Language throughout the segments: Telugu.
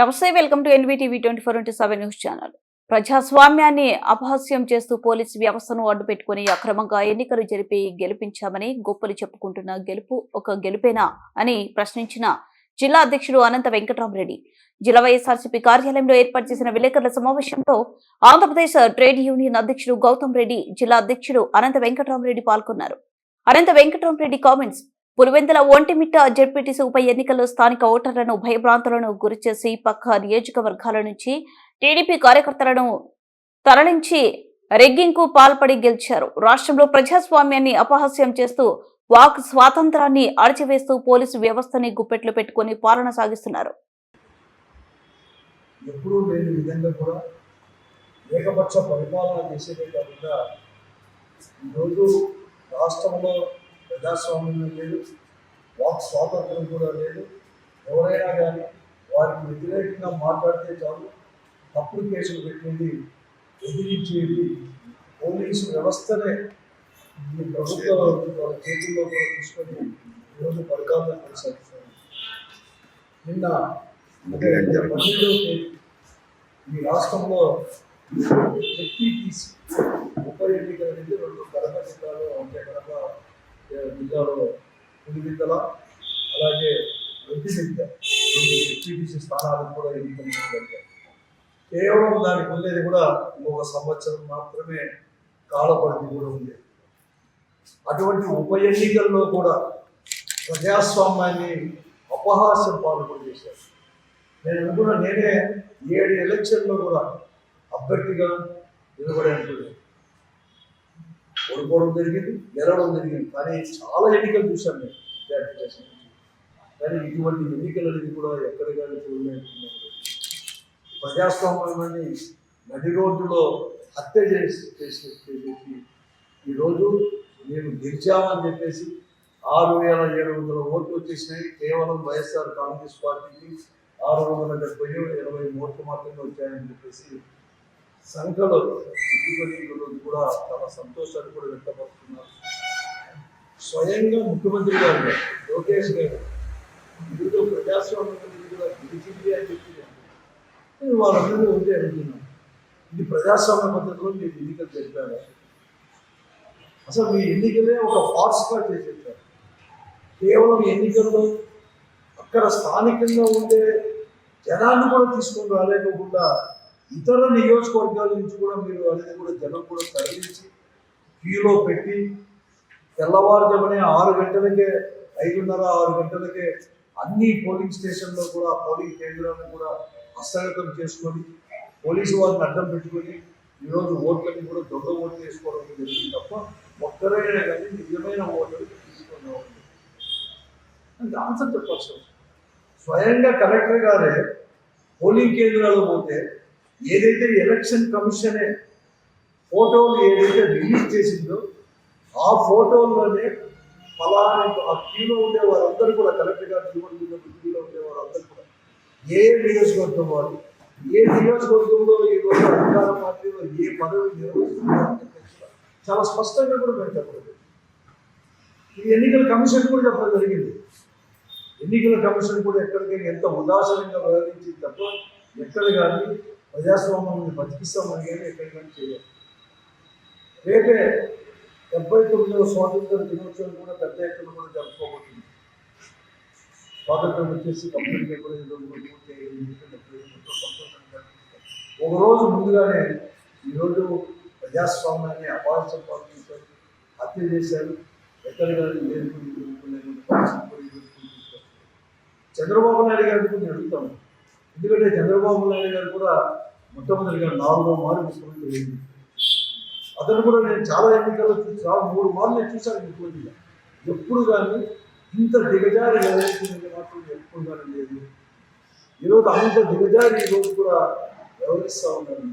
నమస్తే welcome to NVTV twenty four into seven news channel. ప్రజాస్వామ్యాన్ని అపహాస్యం చేస్తూ పోలీసు వ్యవస్థను అడ్డుపెట్టుకుని అక్రమంగా ఎన్నికలు జరిపి గెలిపించామని గొప్పలు చెప్పుకుంటున్న గెలుపు ఒక గెలుపేనా అని ప్రశ్నించిన జిల్లా అధ్యక్షుడు అనంత వెంకటరామరెడ్డి. జిల్లా వైఎస్ఆర్సీపీ కార్యాలయంలో ఏర్పాటు చేసిన విలేకరుల సమావేశంలో ఆంధ్రప్రదేశ్ ట్రేడ్ యూనియన్ అధ్యక్షుడు గౌతమ్ రెడ్డి జిల్లా అధ్యక్షుడు అనంత వెంకటరామరెడ్డి పాల్గొన్నారు. అనంత వెంకటరామరెడ్డి కామెంట్స్ పులివెందుల ఒంటిమిట్ట జడ్పీటీసీ ఉప ఎన్నికల్లో స్థానిక ఓటర్లను భయభ్రాంతులను గురిచేసి పక్క నియోజకవర్గాల నుంచి టీడీపీ కార్యకర్తలను తరలించి రెగ్గింగ్కు పాల్పడి గెలిచారు. రాష్ట్రంలో ప్రజాస్వామ్యాన్ని అపహాస్యం చేస్తూ వాక్ స్వాతంత్రాన్ని అణచివేస్తూ పోలీసు వ్యవస్థని గుప్పెట్లు పెట్టుకుని పాలన సాగిస్తున్నారు. ఎప్పుడూ లేని విధంగా కూడా ఏకపక్ష పరిపాలన చేసేదే కాకుండా ఈరోజు రాష్ట్రంలో ప్రజాస్వామ్యం లేదు వాక్ స్వాతంత్రం కూడా లేదు ఎవరైనా కానీ వారికి వ్యతిరేకంగా మాట్లాడితే చాలు. తప్పుడు కేసులు పెట్టేది ఎదిరించేది పోలీసు వ్యవస్థనే. ఈ ప్రభుత్వ వాళ్ళ చేతుల్లో కూడా తీసుకొని ఈరోజు పరిపాలన కొనసాగిస్తారు నిన్న అంటే పన్నెండవ తేదీ ఈ రాష్ట్రంలో ఎస్పీటీసీ ఉప ఎన్నికల రెండు కడప జిల్లాలో అంటే కడప జిల్లాలో పులివిందల అలాగే ఒంటిమిట్ట రెండు ఎస్పీటీసీ స్థానాలకు కూడా ఎన్నికలు కేవలం దానికి ఉండేది కూడా ఒక సంవత్సరం మాత్రమే కాలపరిధి కూడా ఉంది. అటువంటి ఉప ఎన్నికల్లో కూడా ప్రజాస్వామ్యాన్ని అపహాస్యం పాల్గొని చేశారు. నేను అనుకున్న నేనే ఏడు ఎలక్షన్లో కూడా అభ్యర్థిగా నిలబడి అనుకున్నాను ఓడిపోవడం జరిగింది గెలవడం జరిగింది. కానీ చాలా ఎన్నికలు చూశాను నేను విద్యార్థి కానీ ఇటువంటి ఎన్నికలు అనేది కూడా ఎక్కడ కానీ చూడలేకపోతున్నాను ప్రజాస్వామ్యాన్ని నది రోడ్డులో హత్య చేసి చేసి చేసేసి ఈరోజు మేము గెలిచామని చెప్పేసి ఆరు వేల ఏడు వందల ఓట్లు వచ్చేసినాయి. కేవలం వైఎస్ఆర్ కాంగ్రెస్ పార్టీకి ఆరు వందల డెబ్బై ఇరవై ఓట్లు మాత్రమే వచ్చాయని చెప్పేసి సంఖ్యలో ఇటువంటి కూడా చాలా సంతోషాన్ని కూడా వ్యక్తపరుస్తున్నారు. స్వయంగా ముఖ్యమంత్రి గారు లోకేష్ గారు ఈరోజు ప్రజాస్వామ్యం కూడా గెలిచింది అని చెప్పి నేను వాళ్ళందరూ ఉంటే అడుగుతున్నాను. ఇది ప్రజాస్వామ్య పద్ధతిలో మీరు ఎన్నికలు జరిపారు? అసలు మీ ఎన్నికలే ఒక ఫార్స్గా చేసేసారు. కేవలం ఎన్నికల్లో అక్కడ స్థానికంగా ఉండే జనాన్ని కూడా తీసుకొని రాలేకోకుండా ఇతర నియోజకవర్గాల నుంచి కూడా మీరు అనేది కూడా జనం కూడా తరలించి క్యూలో పెట్టి తెల్లవారుజామునే ఆరు గంటలకే ఐదున్నర ఆరు గంటలకే అన్ని పోలింగ్ స్టేషన్లో కూడా పోలింగ్ కేంద్రాలను కూడా హస్తగతం చేసుకొని పోలీసు వారిని అడ్డం పెట్టుకొని ఈరోజు ఓట్లని కూడా దొంగ ఓట్లు వేసుకోవడం జరిగింది తప్ప ఒక్కరైనా కానీ నిజమైన ఓట్లు తీసుకొని రావడం అంటే ఆన్సర్ చెప్పాల్సి స్వయంగా కలెక్టర్ గారే పోలింగ్ కేంద్రాలు పోతే ఏదైతే ఎలక్షన్ కమిషనే ఫోటోలు ఏదైతే రిలీజ్ చేసిందో ఆ ఫోటోల్లోనే ఫలానా ఆ క్యూలో ఉండే వారందరూ కూడా కలెక్టర్ గారు చూడండి క్యూలో ఉండే వారందరూ కూడా ఏ నియోజకవర్గం వాళ్ళు ఏ నియోజకవర్గంలో ఈ రోజు అధికార పార్టీలో ఏ పదవి నిర్వహిస్తున్నారో చాలా స్పష్టంగా కూడా పెట్టారు ఇది ఎన్నికల కమిషన్ కూడా చెప్పడం జరిగింది. ఎన్నికల కమిషన్ కూడా ఎక్కడికైనా ఎంత ఉదాసనంగా వ్యవహరించింది తప్ప ఎక్కడ కానీ ప్రజాస్వామ్యాన్ని బతికిస్తామని కానీ ఎక్కడికైనా చేయాలి. రేపే డెబ్బై తొమ్మిదవ స్వాతంత్ర దినోత్సవం కూడా పెద్ద ఎత్తున కూడా జరుపుకోబోతుంది స్వాతంత్రం వచ్చేసి కంప్లీట్గా కూడా సంతోషంగా ఒక రోజు ముందుగానే ఈరోజు ప్రజాస్వామ్యాన్ని అపార్చం పాల్గొంటారు హత్య చేశారు ఎక్కడ చంద్రబాబు నాయుడు గారిని కూడా అడుగుతాను. ఎందుకంటే చంద్రబాబు నాయుడు గారు కూడా మొట్టమొదటిగా నాలుగో మారు ముఖ్యమంత్రి అయింది అతను కూడా నేను చాలా ఎన్నికల్లో చూసి మూడు మార్లు నేను చూశాను ముఖ్యమంత్రిగా ఎప్పుడు కానీ ఇంత దిగజారి వ్యవహరించినది మాత్రం ఎప్పుడు కానీ లేదు. ఈరోజు అంత దిగజారి ఈరోజు కూడా వ్యవహరిస్తూ ఉన్నారు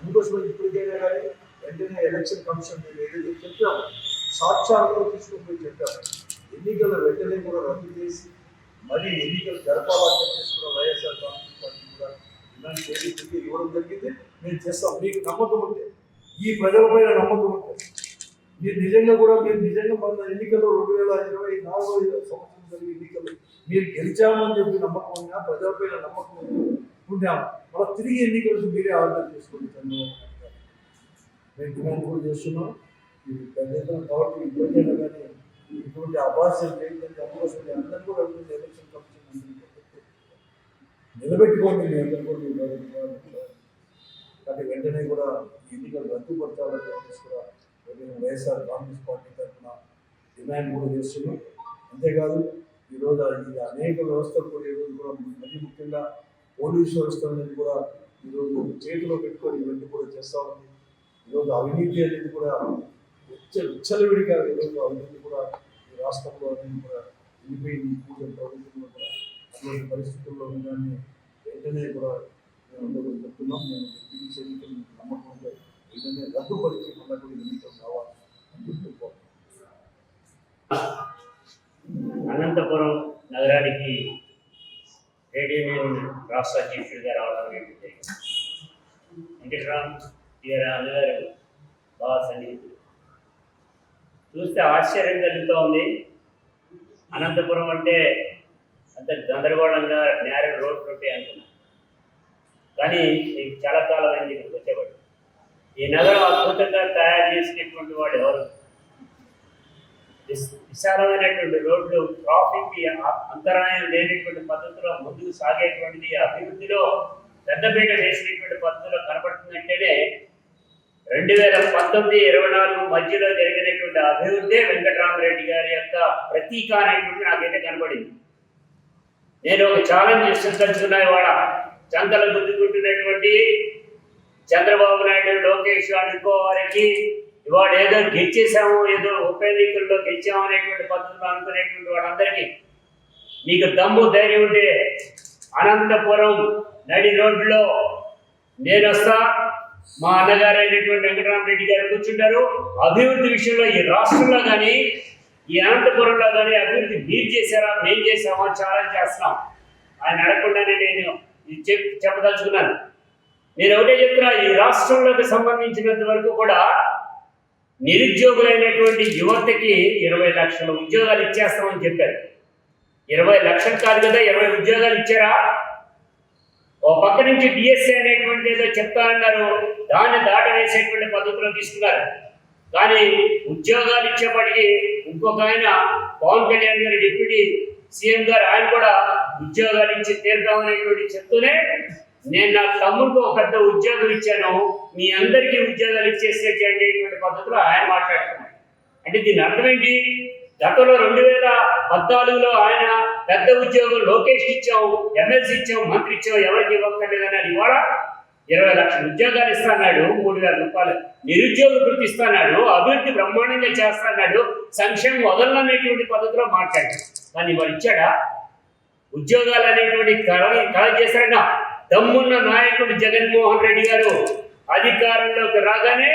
అందుకోసం ఇప్పటికైనా కానీ వెంటనే ఎలక్షన్ కమిషన్ మేము ఏదైతే చెప్పాము సాక్ష్యాలతో తీసుకుని చెప్పాము ఎన్నికల వెంటనే కూడా రద్దు చేసి మరి ఎన్నికలు జరపాలని చెప్పేసి కూడా వైఎస్ఆర్ కాంగ్రెస్ పార్టీ కూడా ఇలాంటి ఏదైతే ఇవ్వడం జరిగింది. మేము చేస్తాం మీకు నమ్మకం ఉంటే ఈ ప్రజలపైన నమ్మకం ఉంటే మీరు నిజంగా కూడా మీరు నిజంగా మన ఎన్నికల్లో రెండు వేల ఇరవై నాలుగో సంవత్సరం జరిగే ఎన్నికలు మీరు గెలిచామని చెప్పి నమ్మకం ఉన్నా ప్రజలపైన నమ్మకం ఉన్నాం మళ్ళీ తిరిగి ఎన్నికలకు మీరే ఆర్డర్ చేసుకోండి చంద్రబాబు నాయుడు మేము డిమాండ్ కూడా చేస్తున్నాం. ఇది పెద్ద కాబట్టి ఇబ్బంది కానీ ఇటువంటి అపార్చునిటీ ఏంటంటే అవకాశం అందరూ కూడా ఎలక్షన్ కమిషన్ అందరికీ. నిలబెట్టుకోండి మీ అందరూ కూడా మీ ప్రభుత్వాన్ని. కాబట్టి వెంటనే కూడా ఎన్నికలు రద్దుపరచాలని చెప్పేసి కూడా వైఎస్ఆర్ కాంగ్రెస్ పార్టీ తరఫున డిమాండ్ కూడా చేస్తున్నాం అంతేకాదు ఈరోజు ఇది అనేక వ్యవస్థలు కూడా ఈరోజు కూడా మరీ ముఖ్యంగా పోలీసు వ్యవస్థ అనేది కూడా ఈరోజు చేతిలో పెట్టుకొని ఇవన్నీ కూడా చేస్తా ఉంది ఈరోజు అవినీతి అనేది కూడా విచ్చలవిడిగా విధంగా ఉంటుంది కూడా ఈ రాష్ట్రంలో అనేది కూడా వెళ్ళిపోయింది. ఈ ప్రభుత్వంలో కూడా అటువంటి పరిస్థితుల్లో ఉందని వెంటనే కూడా మేము చెప్తున్నాం. మేము డిప్యూటీ ఎన్నికలు నమ్మకం ఉంటే వెంటనే రద్దుపరిచి కూడా ఎన్నికలు కావాలి అని చెప్తున్నాం అనంతపురం నగరానికి ట్రేడ్ రాష్ట్ర అధ్యక్షుడిగా రావడం జరిగింది వెంకటరామ్ గారు అన్నగారు బాగా సన్నిహితులు. చూస్తే ఆశ్చర్యం కలుగుతూ ఉంది అనంతపురం అంటే అంత గందరగోళంగా నేర రోడ్లు ఉంటాయి అనుకున్నాను కానీ నీకు చాలా కాలం అయింది ఇక్కడికి వచ్చేవాడు. ఈ నగరం అద్భుతంగా తయారు చేసినటువంటి వాడు ఎవరు? విశాలమైనటువంటి రోడ్లు ట్రాఫిక్ అంతరాయం లేనటువంటి పద్ధతిలో ముందుకు సాగేటువంటిది అభివృద్ధిలో పెద్దపీట వేసినటువంటి పద్ధతిలో కనపడుతుందంటేనే రెండు వేల పంతొమ్మిది ఇరవై నాలుగు మధ్యలో జరిగినటువంటి అభివృద్ధి వెంకటరామరెడ్డి గారి యొక్క ప్రతీక అనేటువంటి నాకైతే కనబడింది. నేను ఒక ఛాలెంజ్ సృష్టించుకున్నా ఇవాళ. చందల గుద్దుకుంటున్నటువంటి చంద్రబాబు నాయుడు లోకేష్ అనుకో వారికి ఇవాడు ఏదో గెలిచేసాము ఏదో ఉప ఎన్నికల్లో గెలిచాము అనేటువంటి పద్ధతిలో అనుకునేటువంటి వాళ్ళందరికీ మీకు దమ్ము ధైర్యం ఉంటే అనంతపురం నడి రోడ్లో నేను వస్తా. మా అన్నగారు అయినటువంటి వెంకటరామరెడ్డి గారు కూర్చుంటారు. అభివృద్ధి విషయంలో ఈ రాష్ట్రంలో కానీ ఈ అనంతపురంలో కానీ అభివృద్ధి మీరు చేశారా మేము చేశామా ఛాలెంజ్ చేస్తున్నాం. ఆయన అడగకుండానే నేను చెప్ చెప్పదలుచుకున్నాను. నేను ఒకటే చెప్తున్నా ఈ రాష్ట్రంలోకి సంబంధించినంత వరకు కూడా నిరుద్యోగులైనటువంటి యువతకి ఇరవై లక్షల ఉద్యోగాలు ఇచ్చేస్తామని చెప్పారు. ఇరవై లక్షలు కాదు కదా ఇరవై ఉద్యోగాలు ఇచ్చారా? ఓ పక్క నుంచి డిఎస్సీ అనేటువంటి ఏదో చెప్తా అన్నారు. దాన్ని దాటవేసేటువంటి పద్ధతిలో తీసుకున్నారు. కానీ ఉద్యోగాలు ఇచ్చేప్పటికీ ఇంకొక ఆయన పవన్ కళ్యాణ్ గారి డిప్యూటీ సీఎం గారు ఆయన కూడా ఉద్యోగాలు ఇచ్చి తీరుతామనేటువంటి చెప్తూనే నేను నా తమ్ముడికి ఒక పెద్ద ఉద్యోగం ఇచ్చాను. మీ అందరికీ ఉద్యోగాలు ఇచ్చేసేటి అనేటువంటి పద్ధతిలో ఆయన మాట్లాడుతున్నాడు. అంటే దీని అర్థం ఏంటి? గతంలో రెండు వేల పద్నాలుగులో ఆయన పెద్ద ఉద్యోగం లోకేష్ ఇచ్చాం ఎమ్మెల్సీ ఇచ్చాం మంత్రి ఇచ్చావు ఎవరికి ఇవ్వక్కర్లేదని ఇవాళ ఇరవై లక్షల ఉద్యోగాలు ఇస్తాన్నాడు మూడు వేల రూపాయలు నిరుద్యోగ వృత్తి ఇస్తాడు అభివృద్ధి బ్రహ్మాండంగా చేస్తాడు సంక్షేమం వదలనేటువంటి పద్ధతిలో మాట్లాడాడు. కానీ వాడు ఇచ్చాడా? ఉద్యోగాలు అనేటువంటి కళ కళ చేశారన్న దమ్మున్న నాయకుడు జగన్మోహన్ రెడ్డి గారు అధికారంలోకి రాగానే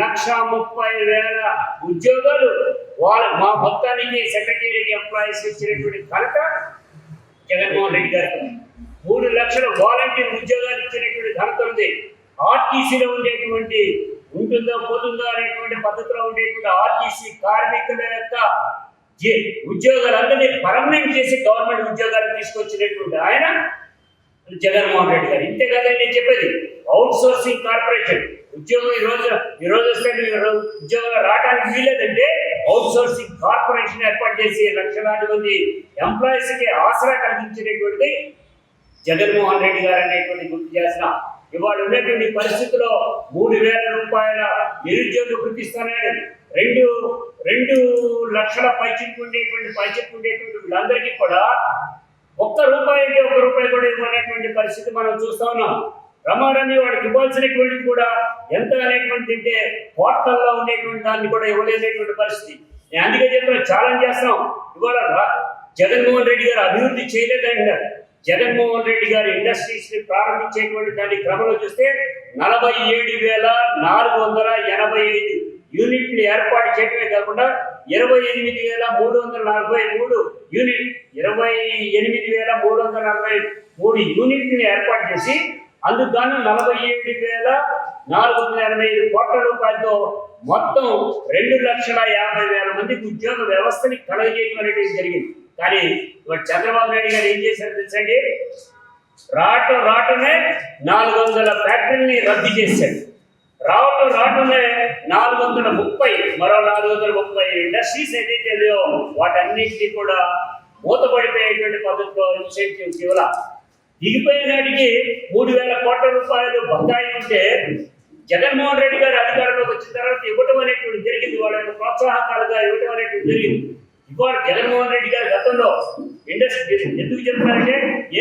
లక్ష ముప్పై వేల ఉద్యోగాలు వాళ్ళ మా మొత్తానికి సెక్రటేరియట్ ఎంప్లాయీస్ ఇచ్చినటువంటి ఘనత జగన్మోహన్ రెడ్డి గారు మూడు లక్షల వాలంటీర్ ఉద్యోగాలు ఇచ్చినటువంటి ఘనత ఉంది. ఆర్టీసీలో ఉండేటువంటి ఉంటుందో పోతుందో అనేటువంటి పద్ధతిలో ఉండేటువంటి ఆర్టీసీ కార్మికుల యొక్క ఉద్యోగాలందరినీ పర్మనెంట్ చేసి గవర్నమెంట్ ఉద్యోగాలు తీసుకొచ్చినటువంటి ఆయన జగన్మోహన్ రెడ్డి గారు. ఇంతే కదండి నేను చెప్పేది. Outsourcing corporation. ఉద్యోగం ఈరోజు ఈరోజు ఈ రోజు వస్తే మీరు ఉద్యోగం రావడానికి వీలేదంటే అవుట్ సోర్సింగ్ కార్పొరేషన్ ఏర్పాటు చేసి లక్షలాది మంది ఎంప్లాయీస్కి ఆసరా కలిగించినటువంటి జగన్మోహన్ రెడ్డి గారు అనేటువంటి గుర్తు చేసిన ఇవాళ ఉన్నటువంటి పరిస్థితిలో మూడు వేల రూపాయల నిరుద్యోగ గుర్తిస్తున్నాడు రెండు రెండు లక్షల పైచిక్కు ఉండేటువంటి పైచిక్కు ఉండేటువంటి వీళ్ళందరికీ కూడా ఒక్క రూపాయి అంటే ఒక్క రూపాయి కూడా ఇవ్వనటువంటి పరిస్థితి మనం చూస్తా ఉన్నాం. రమారమి వాడికి ఇవ్వాల్సినటువంటిది కూడా ఎంత అనేటువంటి తింటే హోటల్లో ఉండేటువంటి దాన్ని కూడా ఇవ్వలేనటువంటి పరిస్థితి. నేను అందుకే చెప్తున్నా ఛాలెంజ్ చేస్తున్నాం ఇవాళ జగన్మోహన్ రెడ్డి గారు అభివృద్ధి చేయలేదంటారు జగన్మోహన్ రెడ్డి గారి ఇండస్ట్రీస్ని ప్రారంభించేటువంటి దాని క్రమంలో చూస్తే నలభై ఏడు వేల నాలుగు వందల ఎనభై ఐదు యూనిట్లు ఏర్పాటు చేయడమే కాకుండా ఇరవై ఎనిమిది వేల మూడు వందల నలభై మూడు యూనిట్ ఇరవై ఎనిమిది వేల మూడు వందల నలభై మూడు యూనిట్ని ఏర్పాటు చేసి అందుకు నలభై ఏడు వేల నాలుగు వందల ఎనభై ఐదు కోట్ల రూపాయలతో మొత్తం రెండు లక్షల యాభై వేల మందికి ఉద్యోగ వ్యవస్థని కలగజేయడం అనేది జరిగింది. కానీ చంద్రబాబు నాయుడు గారు ఏం చేశారు తెలుసండి రాట రాటమే నాలుగు వందల ఫ్యాక్టరీని రద్దు చేశాడు. రావటం రావటమే నాలుగు వందల ముప్పై మరో నాలుగు వందల ముప్పై ఇండస్ట్రీస్ ఏదైతే లేవో వాటన్నింటినీ కూడా మూతపడిపోయేటువంటి పద్ధతిలో ఇన్సెంటివ్స్ ఇవ్వాల? దిగిపోయే నాటికి మూడు వేల కోట్ల రూపాయలు బకాయి ఉంటే జగన్మోహన్ రెడ్డి గారు అధికారంలోకి వచ్చిన తర్వాత ఇవ్వటం అనేటువంటి జరిగింది. వాళ్ళని ప్రోత్సాహకాలుగా ఇవ్వటం అనేటువంటి జరిగింది. ఇవాళ జగన్మోహన్ రెడ్డి గారు గతంలో ఇండస్ట్రీ ఎందుకు చెప్తున్నారంటే